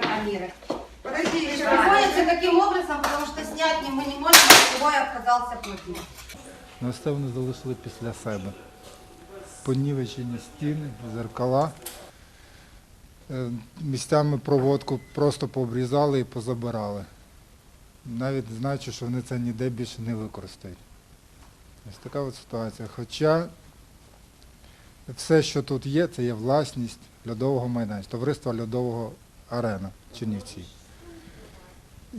камеры. Приходится таким образом, потому что снять не- мы не можем, чего я отказался платить. На все вони залишили після себе. Понівечені стіни, зеркала. Е, Місцями проводку просто пообрізали і позабирали. Навіть знаючи, що вони це ніде більше не використають. Ось така от ситуація. Хоча все, що тут є, це є власність льодового майданчика, товариства льодового арена Чернівці.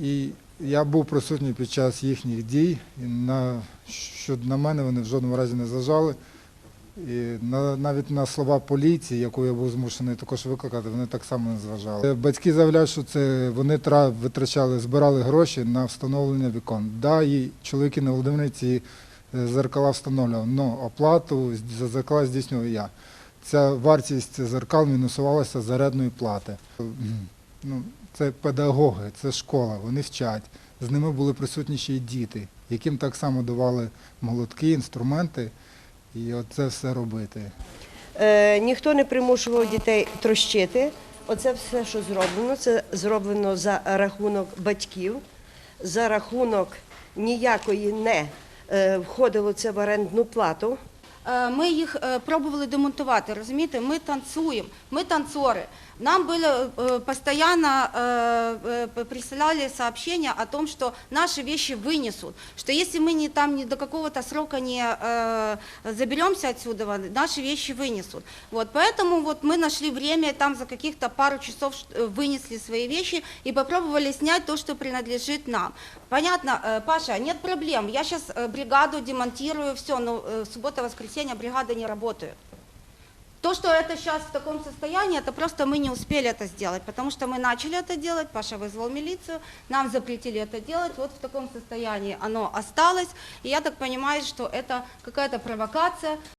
І я був присутній під час їхніх дій, і на, що на мене вони в жодному разі не зважали. І на, навіть на слова поліції, яку я був змушений також викликати, вони так само не зважали. Батьки заявляють, що це вони витрачали, збирали гроші на встановлення вікон. Да, і чоловіки на Володимирці зеркала встановлював, але оплату за зеркала здійснював я. Ця вартість зеркал мінусувалася з зарядної плати. Ну, це педагоги, це школа, вони вчать. З ними були присутні ще й діти, яким так само давали молотки, інструменти, і оце все робити. Е, ніхто не примушував дітей трощити. Оце все, що зроблено, це зроблено за рахунок батьків, за рахунок ніякої не е, входило це в орендну плату. Е, Ми їх е, пробували демонтувати, розумієте? Ми танцюємо, ми танцори. Нам было э, постоянно э, э, присылали сообщения о том, что наши вещи вынесут, что если мы не, там не до какого-то срока не э, заберемся отсюда, наши вещи вынесут. Вот, поэтому вот мы нашли время, и там за каких-то пару часов э, вынесли свои вещи и попробовали снять то, что принадлежит нам. Понятно, э, Паша, нет проблем. Я сейчас бригаду демонтирую, все, но э, суббота-воскресенье бригада не работает. То, что это сейчас в таком состоянии, это просто мы не успели это сделать, потому что мы начали это делать, Паша вызвал милицию, нам запретили это делать, вот в таком состоянии оно осталось, и я так понимаю, что это какая-то провокация.